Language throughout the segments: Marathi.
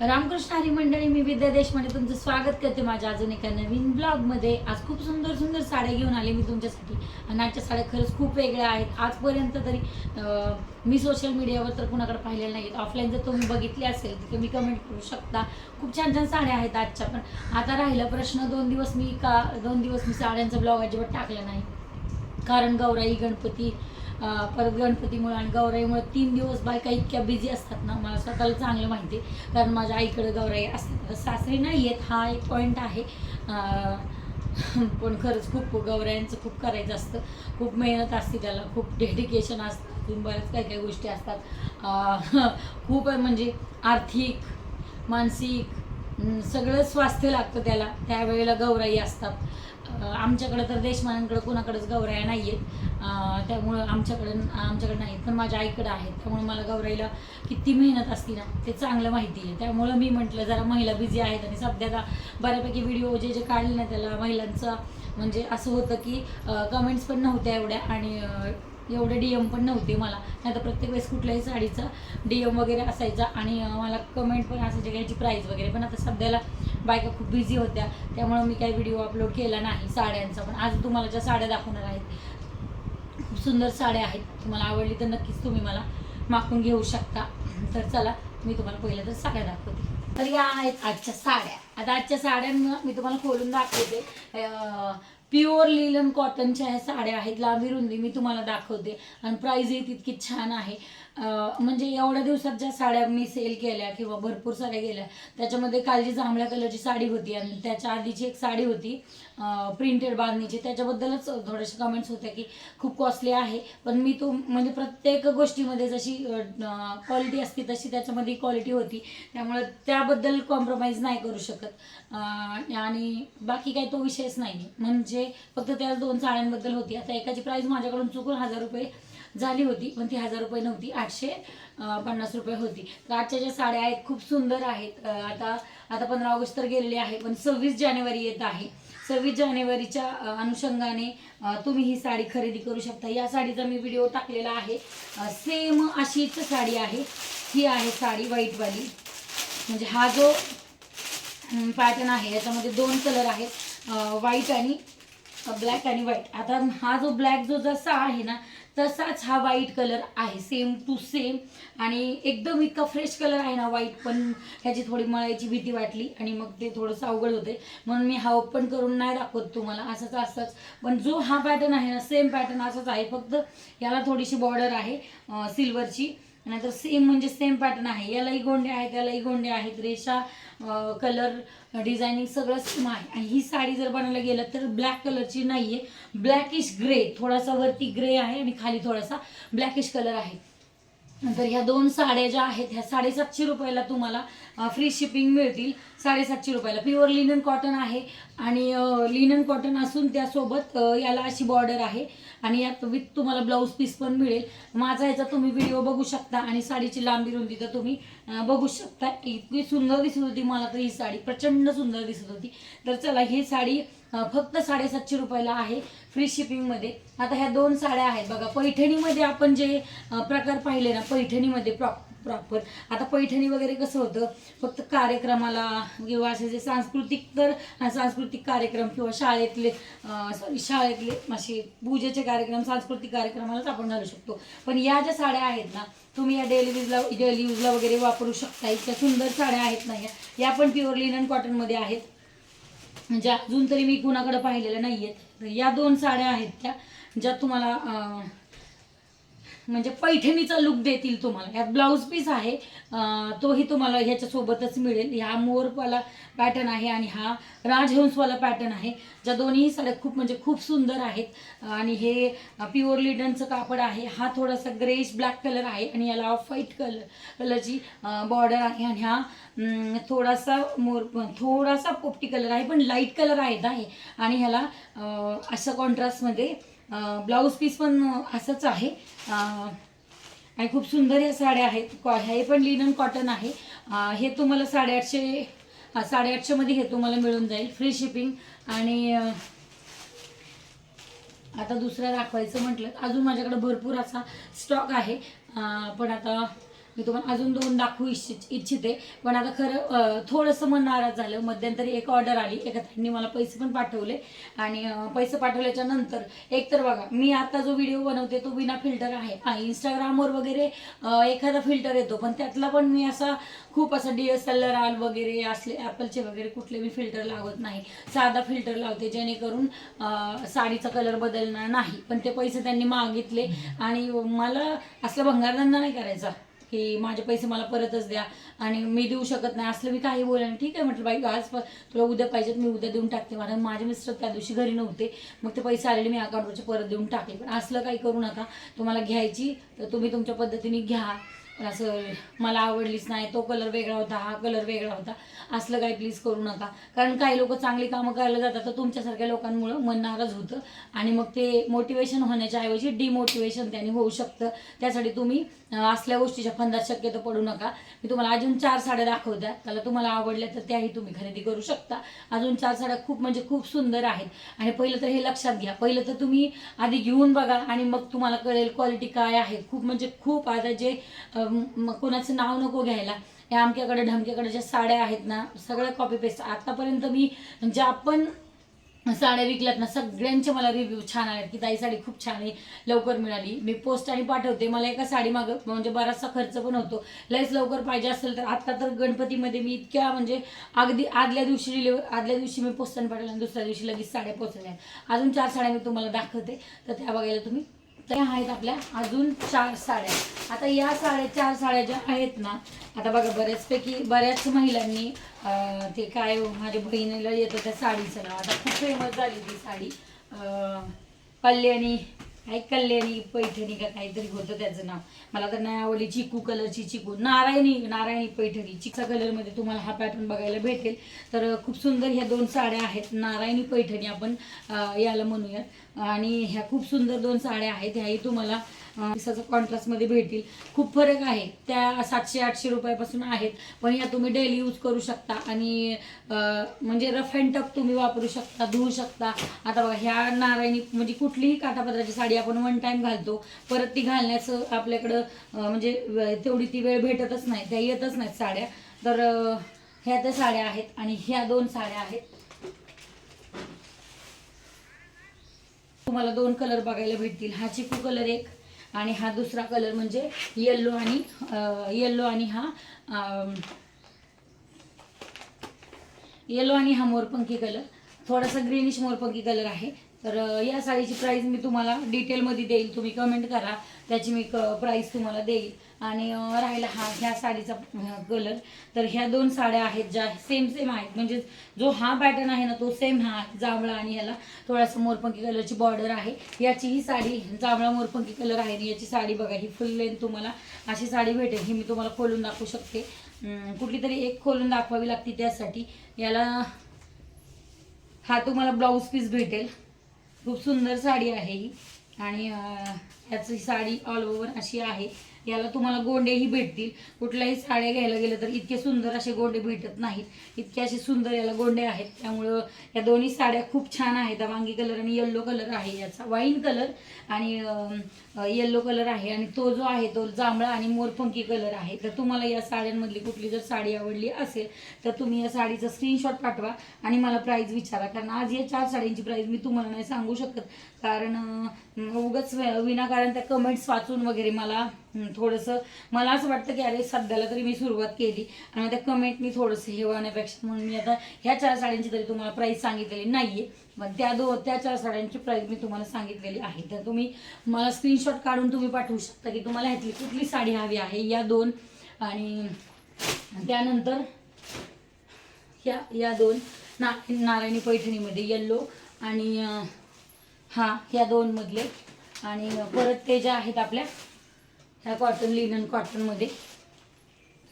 रामकृष्ण हरी मंडळी मी विद्या देशमध्ये तुमचं स्वागत करते माझ्या अजून एका नवीन ब्लॉगमध्ये. आज खूप सुंदर सुंदर साड्या घेऊन आले मी तुमच्यासाठी. आणि आजच्या साड्या खरंच खूप वेगळ्या आहेत. आजपर्यंत तरी मी सोशल मीडियावर तर कुणाकडे पाहिलेल्या नाहीत ऑफलाईन जर तुम्ही बघितली असेल तर तुम्ही कमेंट करू शकता. खूप छान छान साड्या आहेत आजच्या. पण आता राहिला प्रश्न दोन दिवस मी का दोन दिवस मी साड्यांचा ब्लॉग अजिबात टाकला नाही. कारण गौराई गणपती परत गणपतीमुळे आणि गौराईमुळे तीन दिवस बायका इतक्या बिझी असतात ना मला स्वतःला चांगलं माहिती आहे. कारण माझ्या आईकडे गौराई असतात. सासरी नाही येत हा एक पॉईंट आहे. पण खरंच खूप गौरायांचं खूप करायचं असतं. खूप मेहनत असते त्याला खूप डेडिकेशन असतं. अजून बऱ्याच काही काही गोष्टी असतात. खूप म्हणजे आर्थिक मानसिक सगळं स्वास्थ्य लागतं त्याला. त्यावेळेला गौराई असतात. आमच्याकडं तर देशमानांकडं कोणाकडेच गौराया नाही आहेत त्यामुळं आमच्याकडं आमच्याकडे नाहीत. पण माझ्या आईकडं आहेत. त्यामुळे मला गौराईला किती मेहनत असते ना ते चांगलं माहिती आहे. त्यामुळं मी म्हटलं जरा महिला बिझी आहेत आणि सध्या बऱ्यापैकी व्हिडिओ जे जे काढले ना त्याला महिलांचा म्हणजे असं होतं की कमेंट्स पण नव्हत्या एवढ्या आणि एवढे डी एम पण नव्हते मला. नाही तर प्रत्येक वेळेस कुठल्याही साडीचा डी एम वगैरे असायचा आणि मला कमेंट पण असायचे घ्यायची प्राईज वगैरे. पण आता सध्याला बायका खूप बिझी होत्या. त्यामुळं मी काही व्हिडिओ अपलोड केला नाही साड्यांचा. पण आज तुम्हाला ज्या साड्या दाखवणार आहेत खूप सुंदर साड्या आहेत. तुम्हाला आवडली तर नक्कीच तुम्ही मला मागून घेऊ शकता. तर चला मी तुम्हाला पहिलं तर साड्या दाखवते. तर या आहेत आजच्या साड्या. आता आजच्या साड्यांना मी तुम्हाला खोलून दाखवते. प्युअर लिलन कॉटनच्या ह्या साड्या आहेत. लांबी रुंदी मी तुम्हाला दाखवते. आणि प्राईजही तितकी छान आहे. म्हणजे एवढ्या दिवसात ज्या साड्या मी सेल केल्या किंवा भरपूर साड्या गेल्या त्याच्यामध्ये कालची जांभळ्या कलरची साडी होती आणि त्याच्या आधीची एक साडी होती प्रिंटेड बांधणीची. त्याच्याबद्दलच थोडेसे कमेंट्स होत्या की खूप कॉस्टली आहे पण मी तो म्हणजे प्रत्येक गोष्टीमध्ये जशी क्वालिटी असते तशी त्याच्यामध्ये क्वालिटी होती. त्यामुळे त्याबद्दल कॉम्प्रोमाइज नाही करू शकत. आणि बाकी काही तो विषयच नाही म्हणजे फक्त त्या दोन साड्यांबद्दल होती. आता एकाची प्राईस माझ्याकडून चुकून हजार रुपये झाली होती पण ती हजार रुपये नव्हती आठशे पन्नास रुपये होती. तर आजच्या ज्या साड्या आहेत खूप सुंदर आहेत. आता आता पंधरा ऑगस्ट तर गेलेले आहे पण सव्वीस जानेवारी येत आहे. सव्वीस जानेवारीच्या अनुषंगाने तुम्ही ही साडी खरेदी करू शकता. या साडीचा मी व्हिडिओ टाकलेला आहे. सेम अशीच साडी आहे. ही आहे साडी व्हाईटवाली म्हणजे हा जो पॅटर्न आहे याच्यामध्ये दोन कलर आहेत. व्हाईट आणि ब्लॅक आणि व्हाईट आता हा जो ब्लॅक जो जसा आहे ना तसाच हा व्हाईट कलर आहे. सेम टू सेम आणि एकदम इतका फ्रेश कलर आहे ना व्हाईट पण ह्याची थोडी मळायची भीती वाटली आणि मग ते थोडंसं अवघड होते म्हणून मी हा ओपन करून नाही दाखवत तुम्हाला. असंच असंच. पण जो हा पॅटर्न आहे ना सेम पॅटर्न असाच आहे. फक्त याला थोडीशी बॉर्डर आहे सिल्वरची नाहीतर सेम म्हणजे सेम पॅटर्न आहे. यालाही गोंडे आहेत यालाही गोंडे आहेत. रेषा कलर डिझायनिंग सगळं सेम आहे. आणि ही साडी जर बनायला गेलं तर ब्लॅक कलरची नाही आहे ब्लॅकिश ग्रे थोडासा वरती ग्रे आहे आणि खाली थोडासा ब्लॅकिश कलर आहे. नंतर ह्या दोन साड्या ज्या आहेत ह्या साडेसातशे रुपयाला तुम्हाला फ्री शिपिंग मिळतील. साडेसातशे रुपयाला. प्युअर लिनन कॉटन आहे. आणि लिनन कॉटन असून त्यासोबत याला अशी बॉर्डर आहे. आणि यात विथ तुम्हाला ब्लाऊज पीस पण मिळेल. माझा ह्याचा तुम्ही व्हिडिओ बघू शकता आणि साडीची लांबी रुंदी तर तुम्ही बघू शकता. इतकी सुंदर दिसत होती मला तर ही साडी प्रचंड सुंदर दिसत होती. तर चला ही साडी फक्त साडेसातशे रुपयाला आहे फ्री शिपिंगमध्ये आता ह्या दोन साड्या आहेत बघा पैठणीमध्ये आपण जे प्रकार पाहिले ना पैठणीमध्ये प्रॉ प्रॉपर आता पैठणी वगैरे कसं होतं? फक्त कार्यक्रमाला किंवा असे जे सांस्कृतिक तर सांस्कृतिक कार्यक्रम किंवा शाळेतले सॉरी शाळेतले असे पूजेचे कार्यक्रम सांस्कृतिक कार्यक्रमालाच आपण घालू शकतो. पण या ज्या साड्या आहेत ना तुम्ही या डेली यूजला डेली यूजला वगैरे वापरू शकता. इतक्या सुंदर साड्या आहेत ना या. या पण प्युअर लिनन कॉटनमध्ये आहेत. म्हणजे अजून तरी मी कुणाकडे पाहिलेल्या नाही आहेत या दोन साड्या आहेत त्या ज्या तुम्हाला म्हणजे पैठणीचा लुक देतील तुम्हाला. यात ब्लाऊज पीस आहे. तोही तुम्हाला ह्याच्यासोबतच मिळेल. ह्या मोरवाला पॅटर्न आहे आणि हा राजहंसवाला पॅटर्न आहे. ज्या दोन्ही साड्या खूप म्हणजे खूप सुंदर आहेत. आणि हे प्युअर लिडनचं कापड आहे. हा थोडासा ग्रेश ब्लॅक कलर आहे आणि याला ऑफ व्हाईट कलर कलरची बॉर्डर आहे. आणि हा थोडासा मोर थोडासा पोपटी कलर आहे पण लाइट कलर आहेत आहे. आणि ह्याला असं कॉन्ट्रास्टमध्ये ब्लाऊज पीस पण असंच आहे. आणि खूप सुंदर या साड्या आहेत. कॉ हे पण लिनन कॉटन आहे. हे तुम्हाला साडेआठशे साडेआठशेमध्ये हे तुम्हाला मिळून जाईल. फ्री शिपिंग आणि आता दुसरं दाखवायचं म्हटलं अजून माझ्याकडे भरपूर असा स्टॉक आहे. पण आता मी तुम्हाला अजून दोन दाखवू इच्छित इच्छिते. पण आता खरं थोडंसं मन नाराज झालं. मध्यंतरी एक ऑर्डर आली. एका त्यांनी मला पैसे पण पाठवले. आणि पैसे पाठवल्याच्या नंतर एक तर बघा मी आता जो व्हिडिओ बनवते तो विना फिल्टर आहे. इंस्टाग्रामवर वगैरे एखादा फिल्टर येतो. पण त्यातला पण मी असा खूप असा डी एस एल आर वगैरे असले ॲपलचे वगैरे कुठले मी फिल्टर लावत नाही. साधा फिल्टर लावते जेणेकरून साडीचा कलर बदलणार नाही. पण ते पैसे त्यांनी मागितले. आणि मला असला भंगारधंदा नाही करायचा. की माझे पैसे मला परतच द्या. आणि मी देऊ शकत नाही. असलं मी काही बोलेन. ठीक आहे म्हटलं बाई आज तुला उद्या पाहिजेत मी उद्या देऊन टाकते मला माझे मिस्टर त्या दिवशी घरी नव्हते. मग ते पैसे आलेले मी अकाउंटवरचे परत देऊन टाकले. पण असलं काही करू नका. तुम्हाला घ्यायची तर तुम्ही तुमच्या पद्धतीने घ्या. पण असं मला आवडलीच नाही. तो कलर वेगळा होता हा कलर वेगळा होता. असलं काही प्लीज करू नका. कारण काही लोक चांगली कामं करायला जातात तर तुमच्यासारख्या लोकांमुळं मन नाराज होतं. आणि मग ते मोटिवेशन होण्याच्या ऐवजी डिमोटिवेशन त्याने होऊ शकतं. त्यासाठी तुम्ही असल्या गोष्टीच्या फंदात शक्यतो पडू नका. मी तुम्हाला अजून चार साड्या दाखवत्या. त्याला तुम्हाला आवडल्या तर त्याही तुम्ही खरेदी करू शकता. अजून चार साड्या खूप म्हणजे खूप सुंदर आहेत. आणि पहिलं तर हे लक्षात घ्या. पहिलं तर तुम्ही आधी घेऊन बघा आणि मग तुम्हाला कळेल क्वालिटी काय आहे. खूप म्हणजे खूप आता जे कोणाचं नाव नको घ्यायला. या आमच्याकडे ढमक्याकडे ज्या साड्या आहेत ना सगळ्या कॉपी पेस्ट आतापर्यंत मी ज्या पण साड्या विकल्यात ना सगळ्यांचे मला रिव्ह्यू छान आले की ताई साडी खूप छान आहे लवकर मिळाली. मी पोस्ट आणि पाठवते. मला एका साडी माग म्हणजे बराचसा खर्च पण होतो. लयच लवकर पाहिजे असेल तर आता तर गणपतीमध्ये मी इतक्या म्हणजे अगदी आदल्या दिवशी डिलिव्हर आदल्या दिवशी मी पोस्टाने पाठवलं आणि दुसऱ्या दिवशी लगेच साड्या पोचल्या अजून चार साड्या मी तुम्हाला दाखवते. तर त्या बघायला तुम्ही आहेत आपल्या अजून चार साड्या. आता या साड्या चार साड्या ज्या आहेत ना आता बघा बऱ्याचपैकी बऱ्याच महिलांनी ते काय माझ्या बहिणीला येतं त्या साडीचं नाव. आता खूप फेमस झाली ती साडी. अं, कल्याणी काय कल्याणी पैठणी का काहीतरी होतं त्याचं नाव. मला तर नाही आवडली चिकू कलरची चिकू. नारायणी नारायणी पैठणी. चिकचा कलरमध्ये तुम्हाला हा पॅटर्न बघायला भेटेल. तर खूप सुंदर ह्या दोन साड्या आहेत. नारायणी पैठणी आपण याला म्हणूयात. आणि ह्या खूप सुंदर दोन साड्या आहेत. ह्याही तुम्हाला दिसाचं कॉन्ट्रास्टमध्ये भेटतील. खूप फरक आहे. त्या सातशे आठशे रुपयापासून आहेत. पण या तुम्ही डेली यूज करू शकता. आणि म्हणजे रफ अँड टफ तुम्ही वापरू शकता धुवू शकता. आता बघा ह्या नारायणी म्हणजे कुठलीही काठापत्राची साडी आपण वन टाइम घालतो. परत ती घालण्याचं आपल्याकडं म्हणजे तेवढी ती वेळ भेटतच नाही. त्या येतच नाहीत साड्या. तर ह्या त्या साड्या आहेत आणि ह्या दोन साड्या आहेत. तुम्हाला दोन कलर बघायला भेटतील. हा चिकू कलर एक. आणि हा दुसरा कलर म्हणजे येल्लो आणि येल्लो आणि हा येलो आणि हा मोरपंखी कलर थोडासा ग्रीनिश मोरपंखी कलर आहे. तर या साडीची प्राईस मी तुम्हाला डिटेलमध्ये देईल. तुम्ही कमेंट करा. त्याची मी क प्राईस तुम्हाला देईल. आणि राहिला हा ह्या साडीचा कलर तर ह्या दोन साड्या आहेत ज्या सेम सेम आहेत. म्हणजे जो हा पॅटर्न आहे ना तो सेम हा जांभळा आणि ह्याला थोडासा मोरपंखी कलरची बॉर्डर आहे. याची ही साडी जांभळा मोरपंखी कलर आहे. आणि याची साडी बघा ही फुल लेंथ तुम्हाला अशी साडी भेटेल. ही मी तुम्हाला खोलून दाखवू शकते. कुठली तरी एक खोलून दाखवावी लागते त्यासाठी. याला हा तुम्हाला ब्लाऊज पीस भेटेल. खूप सुंदर साडी आहे ही. आणि अं, याची साडी ऑल ओव्हर अशी आहे. याला तुम्हाला गोंडेही भेटतील. कुठल्याही साड्या घ्यायला गेलं तर इतके सुंदर असे गोंडे भेटत नाहीत. इतके असे सुंदर याला गोंडे आहेत. त्यामुळं या दोन्ही साड्या खूप छान आहेत. वांगी कलर आणि येल्लो कलर आहे याचा. वाईन कलर आणि येल्लो कलर आहे. आणि तो जो आहे तो जांभळा आणि मोरपंखी कलर आहे. तर तुम्हाला या साड्यांमधली कुठली जर साडी आवडली असेल तर तुम्ही या साडीचा स्क्रीनशॉट पाठवा आणि मला प्राईज विचारा. कारण आज या चार साड्यांची प्राईज मी तुम्हाला नाही सांगू शकत. कारण उगच उगाच विनाकारण त्या कमेंट्स वाचून वगैरे मला थोडंसं मला असं वाटतं की अरे सध्याला तरी मी सुरुवात केली आणि मग त्या कमेंटनी थोडंसं हे होण्यापेक्षा म्हणून मी आता ह्या चार साड्यांची तरी तुम्हाला प्राईस सांगितलेली नाही आहे मग त्या दो त्या चार साड्यांची प्राईस मी तुम्हाला सांगितलेली आहे. तर तुम्ही मला स्क्रीनशॉट काढून तुम्ही पाठवू शकता की तुम्हाला ह्यातली कुठली साडी हवी आहे? या दोन आणि त्यानंतर या या दोन ना नारायणी पैठणीमध्ये येल्लो आणि हां हा ह्या दोनमधले आणि परत ते ज्या आहेत आपल्या ह्या कॉटन लिनन कॉटनमध्ये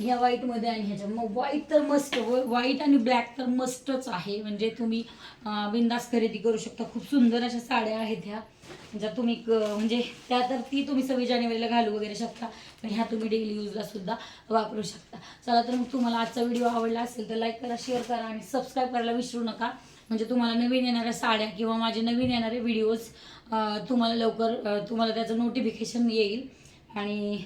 ह्या व्हाईटमध्ये आणि ह्याच्या मग व्हाईट तर मस्त व्हाईट आणि ब्लॅक तर मस्तच आहे. म्हणजे तुम्ही बिंदास खरेदी करू शकता. खूप सुंदर अशा साड्या आहेत ह्या. ज्या तुम्ही क- म्हणजे त्या तर ती तुम्ही सव्वीस जानेवारीला घालू वगैरे शकता. पण ह्या तुम्ही डेली यूजला सुद्धा वापरू शकता. चला तर मग तुम्हाला आजचा व्हिडिओ आवडला असेल तर लाईक करा शेअर करा आणि सबस्क्राईब करायला विसरू नका. म्हणजे तुम्हाला नवीन येणाऱ्या साड्या किंवा माझे नवीन येणारे व्हिडिओज तुम्हाला लवकर तुम्हाला त्याचं नोटिफिकेशन येईल. आणि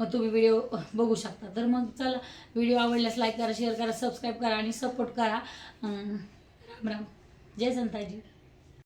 मग तुम्ही व्हिडिओ बघू शकता. तर मग चला व्हिडिओ आवडल्यास लाईक करा शेअर करा सबस्क्राईब करा आणि सपोर्ट करा. राम राम. जय संताजी.